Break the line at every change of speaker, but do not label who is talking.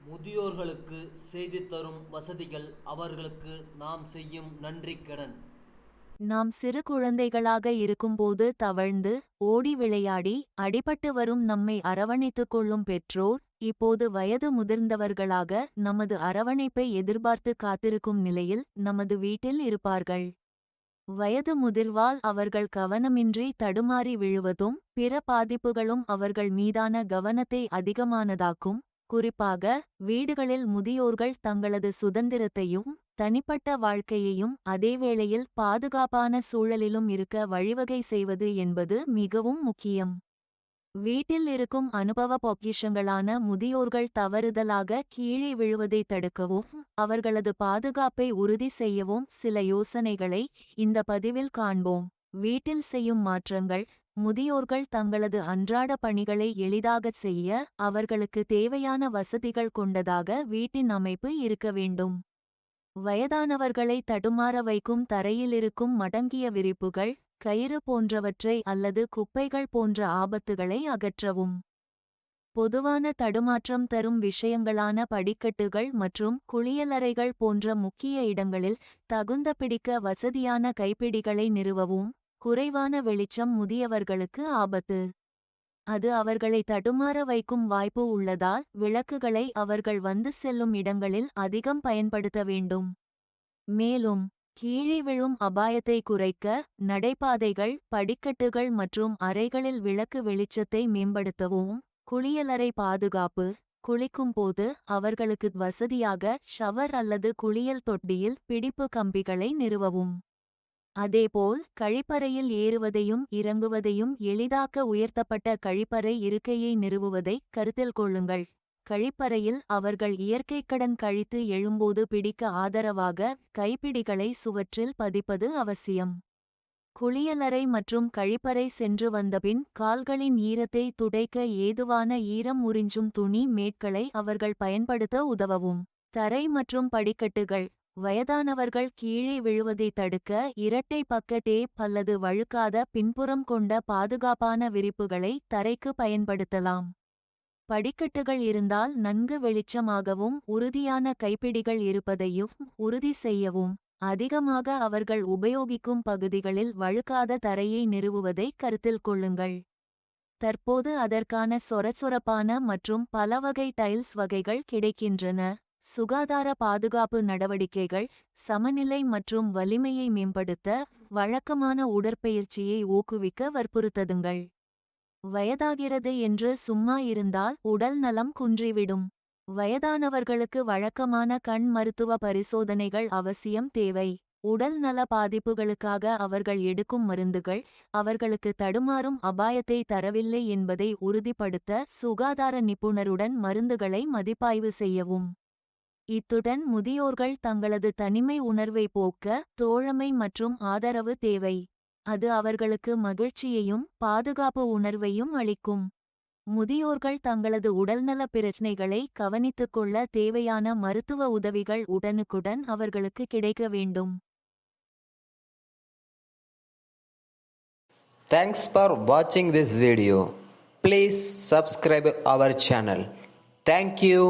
முதியோர்களுக்கு செய்து தரும் வசதிகள் அவர்களுக்கு நாம் செய்யும் நன்றிக்கடன்
நாம் சிறு குழந்தைகளாக இருக்கும்போது தவழ்ந்து ஓடி விளையாடி அடிபட்டு வரும் நம்மை அரவணைத்துக் கொள்ளும் பெற்றோர் இப்போது வயது முதிர்ந்தவர்களாக நமது அரவணைப்பை எதிர்பார்த்து காத்திருக்கும் நிலையில் நமது வீட்டில் இருப்பார்கள். வயது முதிர்வால் அவர்கள் கவனமின்றி தடுமாறி விழுவதும் பிற பாதிப்புகளும் அவர்கள் மீதான கவனத்தை அதிகமானதாக்கும் குறிப்பாக வீடுகளில் முதியோர்கள் தங்களது சுதந்திரத்தையும் தனிப்பட்ட வாழ்க்கையையும் அதேவேளையில் பாதுகாப்பான சூழலிலும் இருக்க வழிவகை செய்வது என்பது மிகவும் முக்கியம். வீட்டில் இருக்கும் அனுபவ பொக்கிஷங்களான முதியோர்கள் தவறுதலாக கீழே விழுவதை தடுக்கவும் அவர்களது பாதுகாப்பை உறுதி செய்யவும் சில யோசனைகளை இந்த பதிவில் காண்போம். வீட்டில் செய்யும் மாற்றங்கள் முதியோர்கள் தங்களது அன்றாட பணிகளை எளிதாகச் செய்ய அவர்களுக்கு தேவையான வசதிகள் கொண்டதாக வீட்டின் அமைப்பு இருக்க வேண்டும். வயதானவர்களை தடுமாற வைக்கும் தரையிலிருக்கும் மடங்கிய விரிப்புகள் கயிறு போன்றவற்றை அல்லது குப்பைகள் போன்ற ஆபத்துகளை அகற்றவும். பொதுவான தடுமாற்றம் தரும் விஷயங்களான படிக்கட்டுகள் மற்றும் குளியலறைகள் போன்ற முக்கிய இடங்களில் தகுந்த பிடிக்க வசதியான கைப்பிடிகளை நிறுவவும். குறைவான வெளிச்சம் முதியவர்களுக்கு ஆபத்து. அது அவர்களை தடுமாற வைக்கும் வாய்ப்பு உள்ளதால் விளக்குகளை அவர்கள் வந்து செல்லும் இடங்களில் அதிகம் பயன்படுத்த வேண்டும். மேலும் கீழே விழும் அபாயத்தை குறைக்க நடைபாதைகள் படிக்கட்டுகள் மற்றும் அறைகளில் விளக்கு வெளிச்சத்தை மேம்படுத்தவும் குளியலறை பாதுகாப்பு குளிக்கும் போது அவர்களுக்கு வசதியாக ஷவர் அல்லது குளியல் தொட்டியில் பிடிப்பு கம்பிகளை நிறுவவும். அதேபோல் கழிப்பறையில் ஏறுவதையும் இறங்குவதையும் எளிதாக்க உயர்த்தப்பட்ட கழிப்பறை இருக்கையை நிறுவுவதை கருத்தில் கொள்ளுங்கள். கழிப்பறையில் அவர்கள் இயற்கைக்கடன் கழித்து எழும்போது பிடிக்க ஆதரவாக கைப்பிடிகளை சுவற்றில் பதிப்பது அவசியம். குளியலறை மற்றும் கழிப்பறை சென்று வந்தபின் கால்களின் ஈரத்தை துடைக்க ஏதுவான ஈரம் உறிஞ்சும் துணி மேட்களை அவர்கள் பயன்படுத்த உதவவும். தரை மற்றும் படிக்கட்டுகள் வயதானவர்கள் கீழே விழுவதை தடுக்க இரட்டை பக்க டேப் அல்லது வழுக்காத பின்புறம் கொண்ட பாதுகாப்பான விரிப்புகளை தரைக்கு பயன்படுத்தலாம். படிக்கட்டுகள் இருந்தால் நன்கு வெளிச்சமாகவும் உறுதியான கைப்பிடிகள் இருப்பதையும் உறுதி செய்யவும். அதிகமாக அவர்கள் உபயோகிக்கும் பகுதிகளில் வழுக்காத தரையை நிறுவுவதை கருத்தில் கொள்ளுங்கள். தற்போது அதற்கான சொரச்சொரப்பான மற்றும் பலவகை டைல்ஸ் வகைகள் கிடைக்கின்றன. சுகாதார பாதுகாப்பு நடவடிக்கைகள் சமநிலை மற்றும் வலிமையை மேம்படுத்த வழக்கமான உடற்பயிற்சியை ஊக்குவிக்க வற்புறுத்ததுங்கள். வயதாகிறது என்று சும்மா இருந்தால் உடல் நலம் குன்றிவிடும். வயதானவர்களுக்கு வழக்கமான கண் மருத்துவ பரிசோதனைகள் அவசியம் தேவை. உடல் நல பாதிப்புகளுக்காக அவர்கள் எடுக்கும் மருந்துகள் அவர்களுக்கு தடுமாறும் அபாயத்தை தரவில்லை என்பதை உறுதிப்படுத்த சுகாதார நிபுணருடன் மருந்துகளை மதிப்பாய்வு செய்யவும். இத்துடன் முதியோர்கள் தங்களது தனிமை உணர்வை போக்க தோழமை மற்றும் ஆதரவு தேவை. அது அவர்களுக்கு மகிழ்ச்சியையும் பாதுகாப்பு உணர்வையும் அளிக்கும். முதியோர்கள் தங்களது உடல்நல பிரச்சினைகளை கவனித்துக் கொள்ள தேவையான மருத்துவ உதவிகள் உடனுக்குடன் அவர்களுக்கு கிடைக்க வேண்டும்.
தேங்க்ஸ் ஃபார் வாட்சிங் this video Please subscribe our channel thank you.